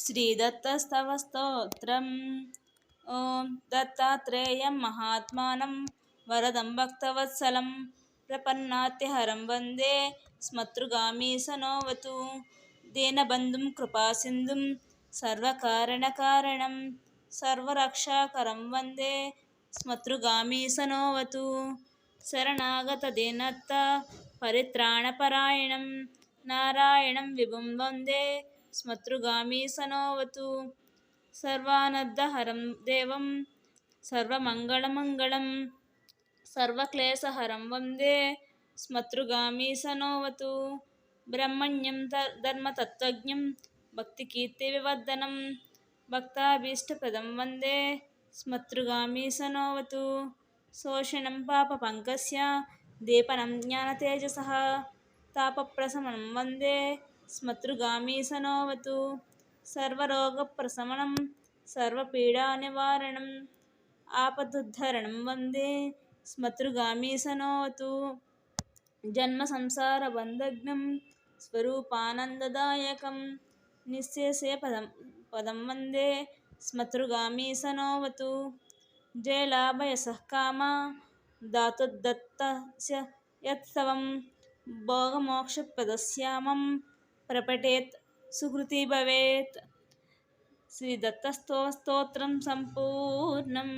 श्रीदत्तस्तवस्तोत्रम् ॐ दत्तात्रेयं महात्मानं वरदं भक्तवत्सलं प्रपन्नात्यहरं वन्दे स्मतृगामीसनोऽवतु दीनबन्धुं कृपासिन्धुं सर्वकारणकारणं सर्वरक्षाकरं वन्दे स्मतृगामीसनोऽवतु शरणागतदीनत्त परित्राणपरायणं नारायणं विभुं वन्दे స్మతృగామీ సనోవతు సర్వానద్దహరం దేవం సర్వమంగళమంగళం సర్వక్లేశహరం వందే స్మతృగామీ సనోవతు బ్రహ్మణ్యం ధర్మతత్వజ్ఞం భక్తికీర్తివివర్ధనం భక్తాభీష్టప్రదం వందే స్మతృగామీ సనోవతు శోషణం పాపపంకస్య దీపనం జ్ఞానతేజస తాపప్రసమనం వందే శ్మతృగామీశనోవతు సర్వరోగ ప్రశమనం సర్వపీడా నివారణం ఆపదుద్ధరణం వందే స్మతృగామీసనోవతు జన్మ సంసార బంధజ్ఞం స్వరూపానందదాయకం నిశ్చేసే పదం పదం వందే స్మతృగామీ సనోవతు జయలాభయ సహకామ దాతుదత్తస్య యత్సవం భోగమోక్షప్రదశ్యామం ప్రపఠేత్ సుకృతి భవేత్ శ్రీ దత్తస్తోస్తోత్రం సంపూర్ణం